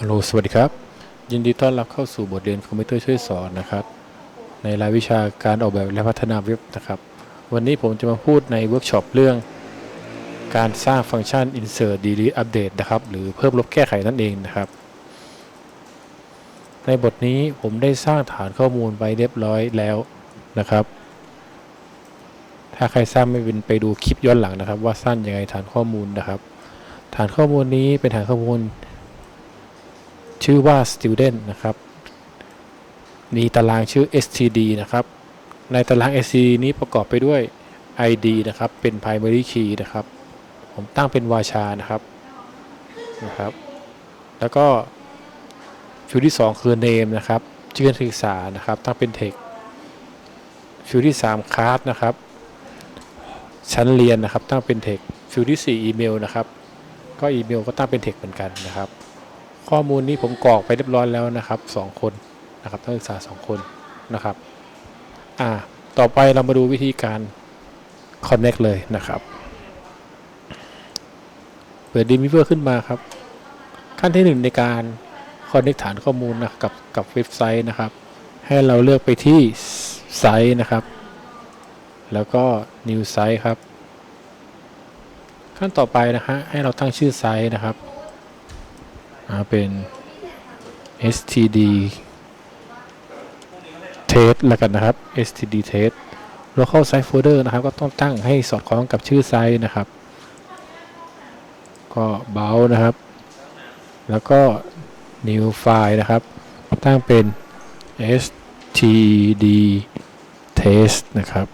ฮัลโหล สวัสดีครับ ยินดีต้อนรับเข้าสู่บทเรียนคอมพิวเตอร์ช่วยสอนนะครับ ในรายวิชาการออกแบบและพัฒนาเว็บนะครับ วันนี้ผมจะมาพูดในเวิร์กช็อปเรื่อง การสร้างฟังก์ชัน insert delete update นะครับ หรือเพิ่มลบแก้ไขนั่นเองนะครับ ในบทนี้ผมได้สร้างฐานข้อมูลไปเรียบร้อยแล้วนะครับ ถ้าใครสร้างไม่เป็นไปดูคลิปย้อนหลังนะครับ ว่าสร้างยังไงฐานข้อมูลนะครับ ฐานข้อมูลนี้เป็นฐานข้อมูล ชื่อว่า student นะครับ มีตารางชื่อ std นะครับ ในตาราง std นี้ประกอบไปด้วย id นะครับ เป็น primary key นะครับ ผมตั้งเป็นวาชานะครับ นะครับ แล้วก็ฟิลที่ 2 คือ name นะครับ ชื่อการศึกษานะครับ ตั้งเป็น text ฟิลที่ 3 class นะครับ ชั้นเรียนนะครับ ตั้งเป็น text ฟิลที่ 4 email นะครับ ก็อีเมลก็ตั้งเป็น text เหมือนกันนะครับ ข้อมูลนี้ผมกรอกไปเรียบร้อยแล้วนะครับสองคนนะครับนักศึกษาสองคนนะครับอ่าต่อไปเรามาดูวิธีการ connect เลยนะครับเปิด d m ม v e r ขึ้นมาครับ ขั้นที่หนึ่งในการ connect ฐานข้อมูลนะกับกับเว็บไซต์นะครับ ให้เราเลือกไปที่ไซต์นะครับ แล้วก็ new site ครับ ขั้นต่อไปนะฮะให้เราตั้งชื่อไซต์นะครับ เป็น std test แล้วกันนะครับ std test local site folder นะครับ ก็ต้องตั้งให้สอดคล้องกับชื่อไซต์นะครับ ก็ bound นะครับ แล้วก็ new file นะครับ ตั้งเป็น std test นะครับ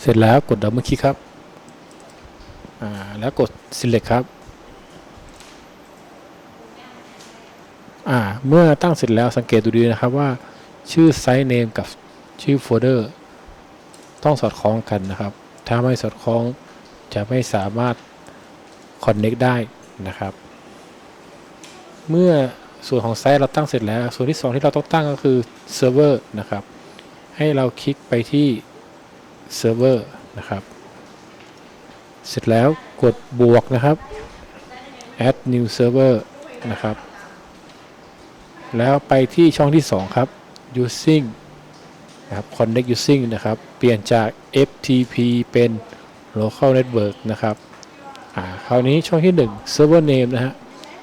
เสร็จแล้วกดดับเบิลคลิกครับ แล้วกด select ครับ อ่าเมื่อตั้งเสร็จแล้วสังเกตดูดีนะครับว่าชื่อไซต์เนมกับชื่อโฟลเดอร์ต้องสอดคล้องกันนะครับ ถ้าไม่สอดคล้องจะไม่สามารถ Connect ได้นะครับ เมื่อส่วนของไซต์เราตั้งเสร็จแล้ว ส่วนที่ 2 ที่เราต้องตั้งก็คือเซิร์ฟเวอร์นะครับ ให้เราคลิกไปที่เซิร์ฟเวอร์นะครับ เสร็จแล้วกดบวกนะครับ add new server นะครับ แล้วไปที่ช่องที่ 2 ครับ using นะครับ connect using นะครับ เปลี่ยนจาก FTP เป็น local network นะครับอ่าคราวนี้ช่องที่ 1 server name นะฮะ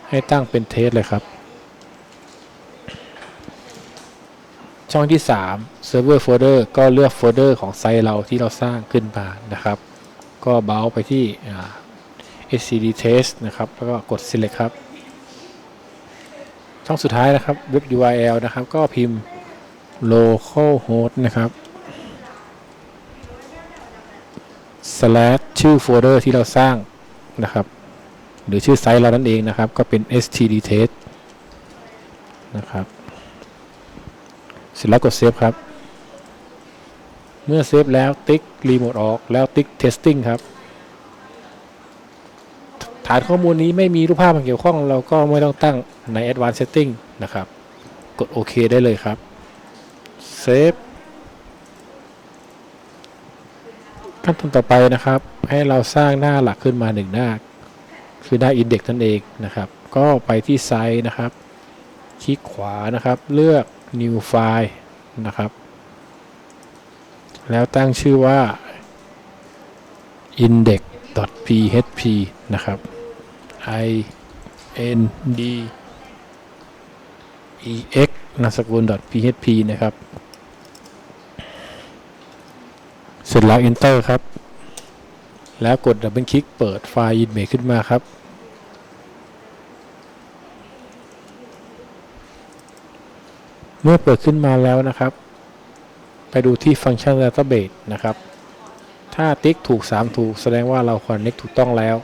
ให้ตั้งเป็น test เลยครับ ช่องที่ 3 server folder ก็เลือกโฟลเดอร์ของไซต์เราที่เราสร้างขึ้นมานะครับ ก็เบาไปที่ scd test นะครับ แล้วก็กด select ครับ ช่องสุดท้ายนะครับเว็บ URL นะครับ ก็พิมพ์ localhost นะครับ slash ชื่อโฟลเดอร์ที่เราสร้างนะครับ หรือชื่อไซต์เรานั่นเองนะครับ ก็เป็น std test นะครับ เสร็จแล้วกดเซฟครับ เมื่อเซฟแล้วติ๊กรีโมทออกแล้วติ๊ก testing ครับ ฐานข้อมูลนี้ไม่มีรูปภาพมาเกี่ยวข้อง เราก็ไม่ต้องตั้งใน Advanced Setting นะครับ กดโอเคได้เลยครับเซฟขั้นตอนต่อไปนะครับ ให้เราสร้างหน้าหลักขึ้นมาหนึ่งหน้า คือหน้า Index นั่นเองนะครับ ก็ไปที่ไซต์นะครับ คลิกขวานะครับ เลือก New File นะครับ แล้วตั้งชื่อว่า index.php นะครับ i n d e x นามสกุล .php นะครับ เสร็จแล้ว enter ครับ แล้วกดดับเบิลคลิกเปิดไฟล์ image ขึ้นมาครับ เมื่อเปิดขึ้นมาแล้วนะครับ ไปดูที่ฟังก์ชัน database นะครับ ถ้าติ๊กถูก 3 ถูกแสดงว่าเรา connect ถูกต้องแล้ว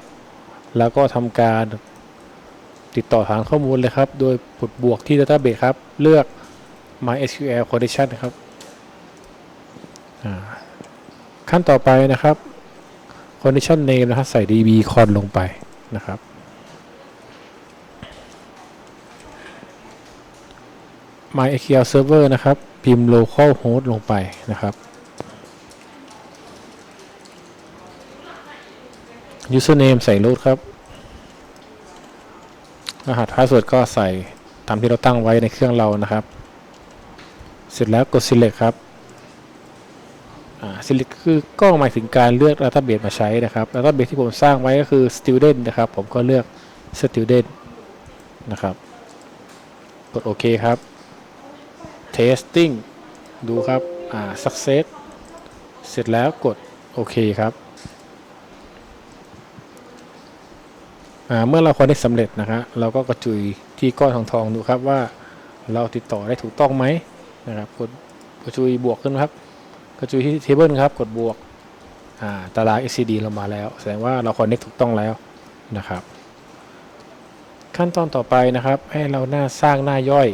แล้วก็ทำการติดต่อฐานข้อมูลเลยครับ โดยกดบวกที่ database ครับ เลือก MySQL connection ครับ ขั้นต่อไปนะครับ connection name นะครับใส่ db con ลงไปนะครับ MySQL server นะครับ พิมพ์ localhost ลงไปนะครับ username ใส่ root ครับ รหัสพาสเวิร์ดก็ใส่ตามที่เราตั้งไว้ในเครื่องเรานะครับ เสร็จแล้วกด select ครับอ่า select คือก็หมายถึงการเลือก database มาใช้นะครับ database ที่ผมสร้างไว้ก็คือ student นะครับ ผมก็เลือก student นะครับ กดโอเคครับ testing ดูครับ อ่า success เสร็จแล้วกดโอเคครับ อ่า เมื่อเราคอนเนคสำเร็จนะครับเราก็กระจุยที่ก้อนทองทองๆดูครับว่าเราติดต่อได้ถูกต้องไหมนะครับกดกระจุยบวกขึ้นครับ กระจุยที่เทเบิลครับ กดบวกอ่าตาราง SCD เรามาแล้ว แสดงว่าเราคอนเนคถูกต้องแล้วนะครับ ขั้นตอนต่อไปนะครับ ให้เราหน้าสร้างหน้าย่อย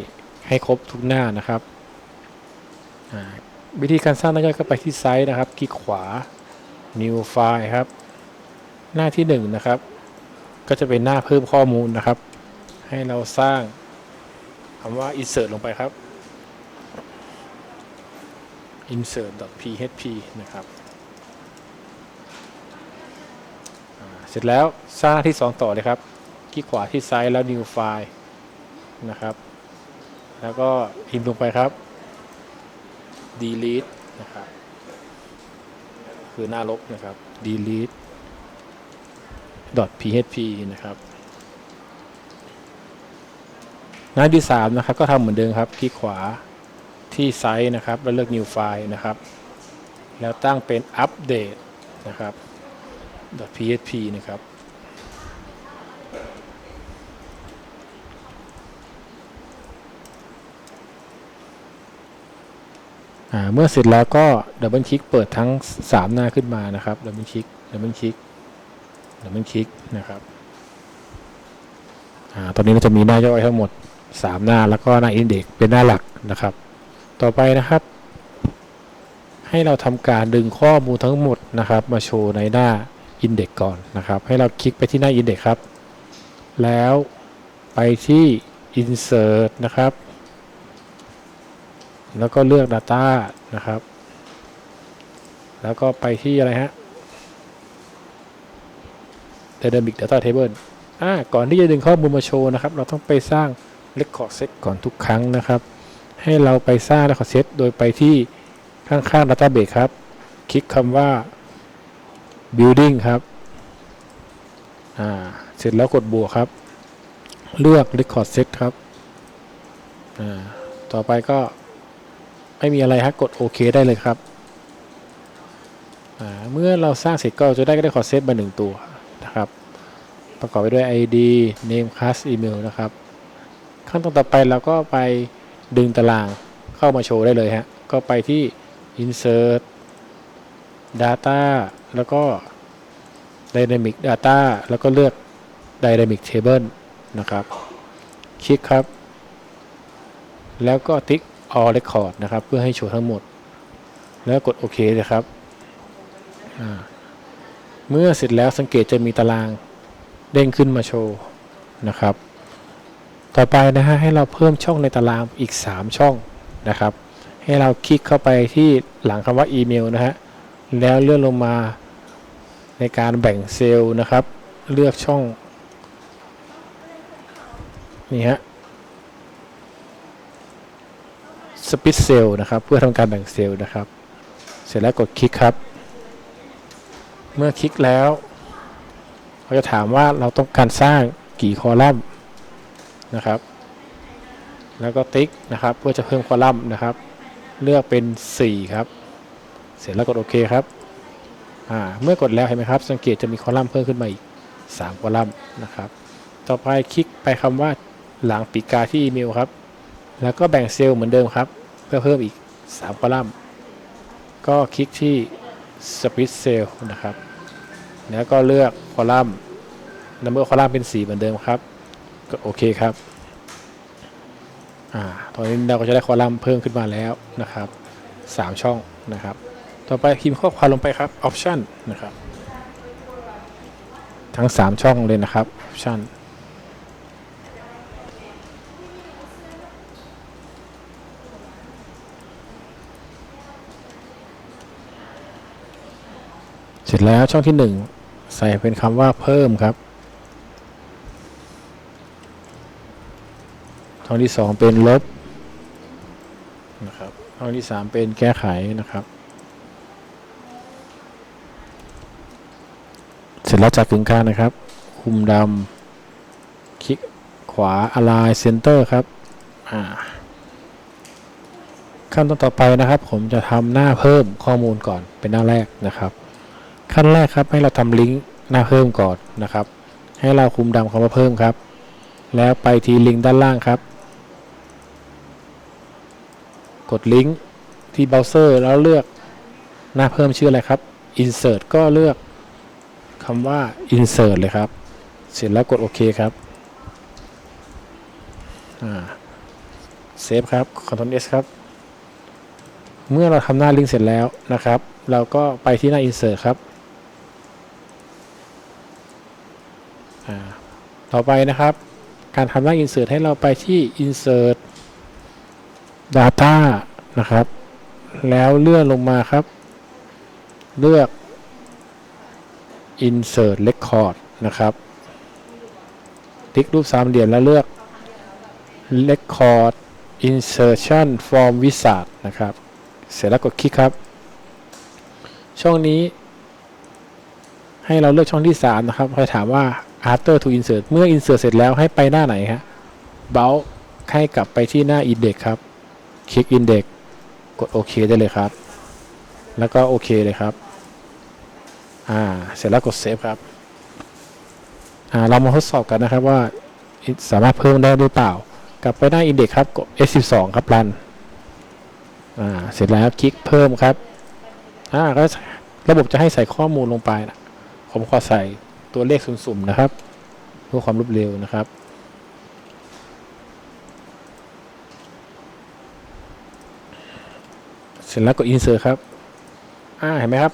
ให้ครบทุกหน้านะครับวิธีการสร้างหน้าย่อยก็ไปที่ไซต์นะครับ คลิกขวา new file ครับ หน้าที่1นะครับ ก็จะเป็นหน้าเพิ่มข้อมูลนะครับ ให้เราสร้างคำว่า insert ลงไปครับ insert.php นะครับ เสร็จแล้วสร้างที่ 2 ต่อเลยครับ คลิกขวาที่ไซต์แล้ว new file นะครับ แล้วก็พิมพ์ลงไปครับ delete นะครับ คือหน้าลบนะครับ delete .php นะครับ หน้าที่ 3 นะครับ ก็ทำเหมือนเดิมครับ คลิกขวาที่ไซต์นะครับ แล้วเลือก new file นะครับ แล้วตั้งเป็น update นะครับ .php นะครับเมื่อเสร็จแล้วก็ดับเบิลคลิกเปิดทั้ง 3 หน้าขึ้นมานะครับดับเบิลคลิกดับเบิลคลิก ดับเบิลคลิกนะครับอ่าตอนนี้เราจะมีหน้าย่อยทั้งหมด 3 หน้าแล้วก็หน้าอินเด็กเป็นหน้าหลักนะครับ ต่อไปนะครับ ให้เราทำการดึงข้อมูลทั้งหมดนะครับ มาโชว์ในหน้าอินเด็กก่อนนะครับ ให้เราคลิกไปที่หน้าอินเด็กครับ แล้วไปที่ insert นะครับ แล้วก็เลือก Data นะครับ แล้วก็ไปที่อะไรฮะ Dynamic Data Table อ่าก่อนที่จะดึงข้อมูลมาโชว์นะครับ เราต้องไปสร้าง Record Set ก่อนทุกครั้งนะครับ ให้เราไปสร้าง Record Set โดยไปที่ข้างๆ Database ครับ คลิกคำว่า Building ครับอ่าเสร็จแล้วกดบวกครับ เลือก Record Set ครับอ่าต่อไปก็ไม่มีอะไรฮะกดโอเคได้เลยครับเมื่อเราสร้างเสร็จก็จะได้ก็ได้คอร์เซตมาหนึ่งตัว ประกอบไปด้วย ID name class email นะครับ ขั้นตอนต่อไปเราก็ไปดึงตารางเข้ามาโชว์ได้เลยฮะ ก็ไปที่ insert data แล้วก็ dynamic data แล้วก็เลือก dynamic table นะครับ คลิกครับ แล้วก็ติ๊ก all record นะครับ เพื่อให้โชว์ทั้งหมด แล้วกดโอเคเลยครับ เมื่อเสร็จแล้วสังเกตจะมีตาราง เด้งขึ้นมาโชว์นะครับ ต่อไปนะฮะให้เราเพิ่มช่องในตารางอีก 3 ช่องนะครับ ให้เราคลิกเข้าไปที่หลังคำว่าอีเมลนะฮะแล้วเลื่อนลงมาในการแบ่งเซลล์นะครับ เลือกช่องนี่ฮะสปิ t เซลนะครับ เพื่อทำการแบ่งเซลล์นะครับ เสร็จแล้วกดคลิกครับ เมื่อคลิกแล้ว เขาจะถามว่าเราต้องการสร้างกี่คอลัมน์นะครับ แล้วก็ติ๊กนะครับเพื่อจะเพิ่มคอลัมน์นะครับ เลือกเป็น 4 ครับ เสร็จแล้วกดโอเคครับเมื่อกดแล้วเห็นไหมครับ สังเกตจะมีคอลัมน์เพิ่มขึ้นมาอีก 3 คอลัมน์นะครับ ต่อไปคลิกไปคำว่าหลังปีกกาที่อีเมลครับ แล้วก็แบ่งเซลล์เหมือนเดิมครับ เพื่อเพิ่มอีก 3 คอลัมน์ ก็คลิกที่ Split Cell นะครับ แล้วก็เลือกคอลัมน์ Number คอลัมน์เป็น 4 เหมือนเดิมครับ ก็โอเคครับ อ่า ตอนนี้เราก็จะได้คอลัมน์เพิ่มขึ้นมาแล้วนะครับ 3 ช่องนะครับ ต่อไปพิมพ์ข้อความลงไปครับ Option นะครับ ทั้ง 3 ช่องเลยนะครับ Option เสร็จแล้วช่องที่ 1 ใส่เป็นคำว่าเพิ่มครับช่องที่สองเป็นลบนะครับช่องที่สามเป็นแก้ไขนะครับ เสร็จแล้วจากกึ่งกลางนะครับ คุมดำคลิกขวา align center ครับขั้นตอนต่อไปนะครับ ผมจะทำหน้าเพิ่มข้อมูลก่อนเป็นหน้าแรกนะครับ ขั้นแรกครับให้เราทำลิงก์หน้าเพิ่มก่อนนะครับ ให้เราคุมดำคำว่าเพิ่มครับ แล้วไปที่ลิงก์ด้านล่างครับ กดลิงก์ที่เบราว์เซอร์แล้วเลือกหน้าเพิ่มชื่ออะไรครับ insert ก็เลือกคำว่า insert เลยครับ เสร็จแล้วกดโอเคครับเซฟครับ Ctrl S ครับ เมื่อเราทำหน้าลิงก์เสร็จแล้วนะครับ เราก็ไปที่หน้า insert ครับอ่า ต่อไปนะครับ การทำหน้า insert ให้เราไปที่ insert data นะครับ แล้วเลื่อนลงมาครับ เลือก insert record นะครับติ๊กรูปสามเหลี่ยมแล้วเลือก record insertion from wizard นะครับ เสร็จแล้วกดคลิกครับ ช่องนี้ ให้เราเลือกช่องที่ 3 นะครับเขาถามว่า after to insert เมื่อ insert เสร็จแล้วให้ไปหน้าไหนฮะ bounce ให้กลับไปที่หน้า index ครับ คลิก index กดโอเคได้เลยครับ แล้วก็โอเคเลยครับ อ่า เสร็จแล้วกดเซฟครับ อ่า เรามาทดสอบกันนะครับว่าสามารถเพิ่มได้หรือเปล่า กลับไปหน้า index ครับ กด S12 ครับรัน อ่า เสร็จแล้วคลิกเพิ่มครับ อ่าก็ระบบจะให้ใส่ข้อมูลลงไปนะผมขอใส่ ตัวเลขสุ่มๆนะครับเพื่อความรวดเร็วนะครับ เสร็จแล้วกด insert ครับอ่าเห็นไหมครับ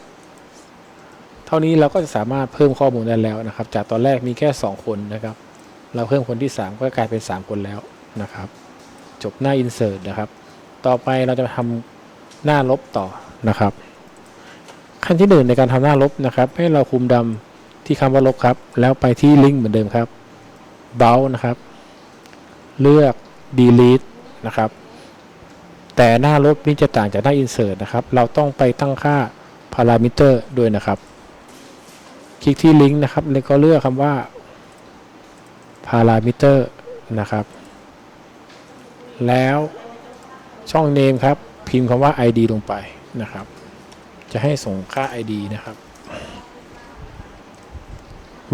เท่านี้เราก็จะสามารถเพิ่มข้อมูลได้แล้วนะครับ จากตอนแรกมีแค่ 2 คนนะครับ เราเพิ่มคนที่ 3 ก็กลายเป็น 3 คนแล้วนะครับ จบหน้า insert นะครับ ต่อไปเราจะทำหน้าลบต่อนะครับขั้นที่หนึ่งในการทำหน้าลบนะครับ ให้เราคุมดำ ที่คำว่าลบครับ แล้วไปที่ลิงก์เหมือนเดิมครับเบลนะครับ เลือก delete นะครับ แต่หน้าลบนี่จะต่างจากหน้า insert นะครับ เราต้องไปตั้งค่า parameter ด้วยนะครับ คลิกที่ลิงก์นะครับ แล้วก็เลือกคำว่า parameter นะครับ แล้วช่อง name ครับ พิมพ์คำว่า id ลงไปนะครับ จะให้ส่งค่า id นะครับ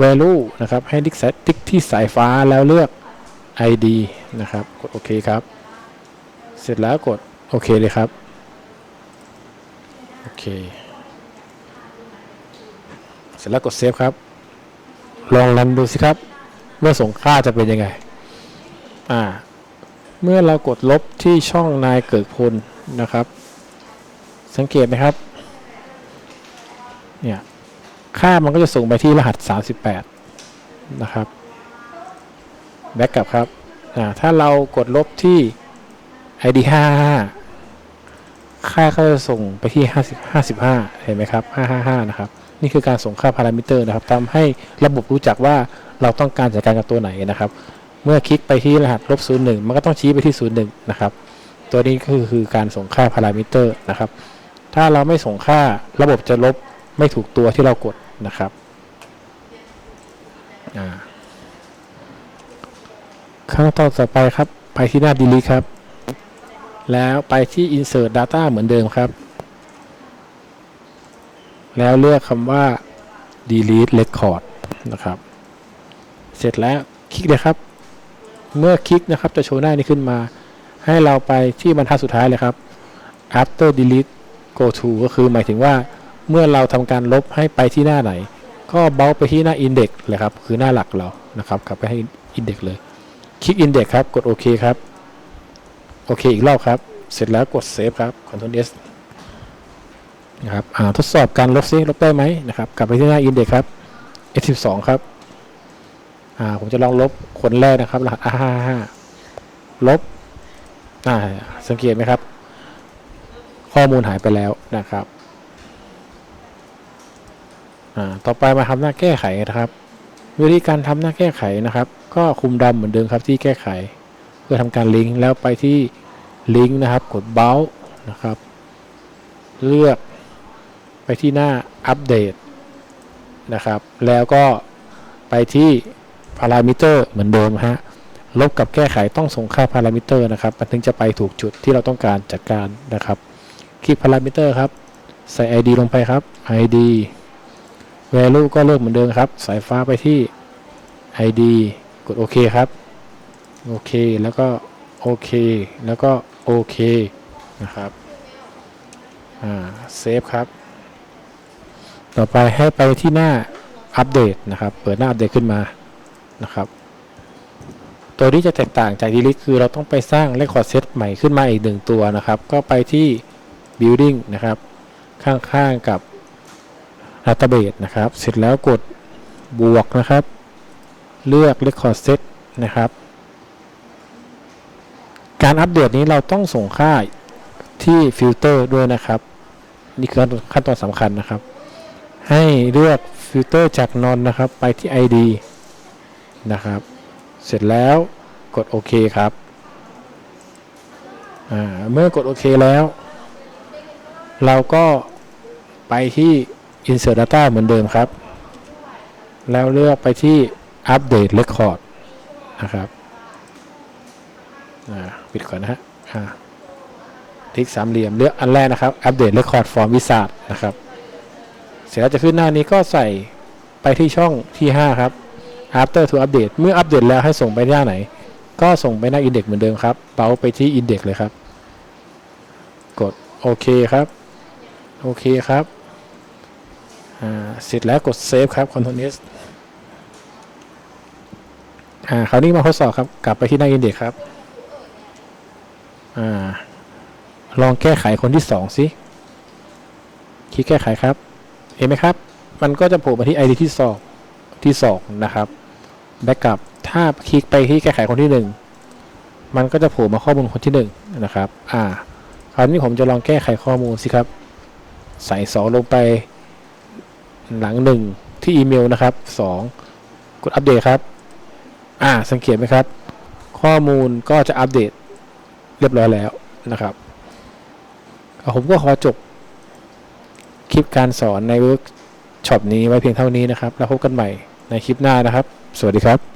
value นะครับ ให้ติ๊กติ๊กที่สายฟ้าแล้วเลือก id นะครับ กดโอเคครับ เสร็จแล้วกดโอเคเลยครับ โอเค เสร็จแล้วกดเซฟครับ ลองรันดูสิครับ เมื่อส่งค่าจะเป็นยังไง อ่า เมื่อเรากดลบที่ช่องนายเกิดพลนะครับ สังเกตไหมครับ เนี่ย ค่ามันก็จะส่งไปที่รหัส 38 นะครับแบ็กกลับครับถ้าเรากดลบที่ id 55ค่าก็จะส่งไปที่ 50 55 เห็นไหมครับ 555 นะครับ นี่คือการส่งค่าพารามิเตอร์นะครับทำให้ระบบรู้จักว่าเราต้องการจัดการกับตัวไหนนะครับ เมื่อคลิกไปที่รหัสลบ01 มันก็ต้องชี้ไปที่ 01 นะครับ ตัวนี้ก็คือการส่งค่าพารามิเตอร์นะครับ ถ้าเราไม่ส่งค่าระบบจะลบไม่ถูกตัวที่เรากด นะครับขั้นตอนต่อไปครับ ไปที่หน้า delete ครับ แล้วไปที่ insert data เหมือนเดิมครับ แล้วเลือกคำว่า delete record นะครับ เสร็จแล้วคลิกเลยครับ เมื่อคลิกนะครับจะโชว์หน้านี้ขึ้นมา ให้เราไปที่บรรทัดสุดท้ายเลยครับ after delete go to ก็คือหมายถึงว่า เมื่อเราทำการลบให้ไปที่หน้าไหน ก็เบลไปที่หน้า index เลยครับ คือหน้าหลักเรานะครับกลับไปให้ index เลย คลิก index ครับ กดโอเคครับ โอเคอีกรอบครับ เสร็จแล้วกด save ครับ Ctrl S นะครับทดสอบการลบซิลบได้ไหมนะครับ กลับไปที่หน้า index ครับ F12 ครับอ่าผมจะลองลบคนแรกนะครับ รหัส A55 ลบอ่าสังเกตไหมครับ ข้อมูลหายไปแล้วนะครับ ต่อไปมาทำหน้าแก้ไขนะครับ วิธีการทำหน้าแก้ไขนะครับ ก็คุมดำเหมือนเดิมครับที่แก้ไข เพื่อทำการลิงก์แล้วไปที่ลิงก์นะครับ กด b บ o นะครับ เลือกไปที่หน้าอัปเดตนะครับ แล้วก็ไปที่พารามิเตอร์เหมือนเดิมฮะลบกับแก้ไขต้องส่งค่าพารามิเตอร์นะครับมันถึงจะไปถูกจุดที่เราต้องการจัดการนะครับ คลิกพารามิเตอร์ครับ ใส่ ID ลงไปครับ ID value ก็เลือกเหมือนเดิมครับ สายฟ้าไปที่ ID กดโอเคครับโอเคแล้วก็โอเคแล้วก็โอเคนะครับอ่าเซฟครับ ต่อไปให้ไปที่หน้าอัปเดตนะครับ เปิดหน้าอัปเดตขึ้นมานะครับ ตัวนี้จะแตกต่างจาก delete คือเราต้องไปสร้าง record set ใหม่ขึ้นมาอีกหนึ่งตัวนะครับ ก็ไปที่ building นะครับ ข้างๆกับ database นะครับ เสร็จแล้วกดบวกนะครับ เลือก record set นะครับ การอัปเดตนี้เราต้องส่งค่าที่ฟิลเตอร์ด้วยนะครับ นี่คือขั้นตอนสำคัญนะครับ ให้เลือกฟิลเตอร์จากนอนนะครับ ไปที่ ID นะครับ เสร็จแล้วกดโอเคครับ เมื่อกดโอเคแล้ว เราก็ไปที่ insert data เหมือนเดิมครับ แล้วเลือกไปที่ update record นะครับปิดก่อนนะฮะอ่าคลิกสามเหลี่ยมเลือกอันแรกนะครับ update record form wizard นะครับ เสร็จแล้วจะขึ้นหน้านี้ก็ใส่ไปที่ช่องที่ 5 ครับ after to update เมื่ออัปเดตแล้วให้ส่งไปหน้าไหน ก็ส่งไปหน้า index เหมือนเดิมครับเบาไปที่ index เลยครับ กดโอเคครับ โอเคครับ เสร็จแล้วกด save ครับ control s อ่าคราวนี้มาทดสอบครับ กลับไปที่หน้า index ครับ อ่า ลองแก้ไขคนที่สองสิ คลิกแก้ไขครับ เห็นไหมครับ มันก็จะโผล่มาที่ ID ที่สองที่สองนะครับ แบ็กกลับ ถ้าคลิกไปที่แก้ไขคนที่หนึ่ง มันก็จะโผล่มาข้อมูลคนที่หนึ่งนะครับ อ่า คราวนี้ผมจะลองแก้ไขข้อมูลสิครับ ใส่สองลงไป หลังหนึ่งที่อีเมลนะครับสองกดอัปเดตครับ อ่าสังเกตไหมครับ ข้อมูลก็จะอัปเดตเรียบร้อยแล้วนะครับผมก็ขอจบคลิปการสอนในเวิร์กช็อปนี้ไว้เพียงเท่านี้นะครับ แล้วพบกันใหม่ในคลิปหน้านะครับ สวัสดีครับ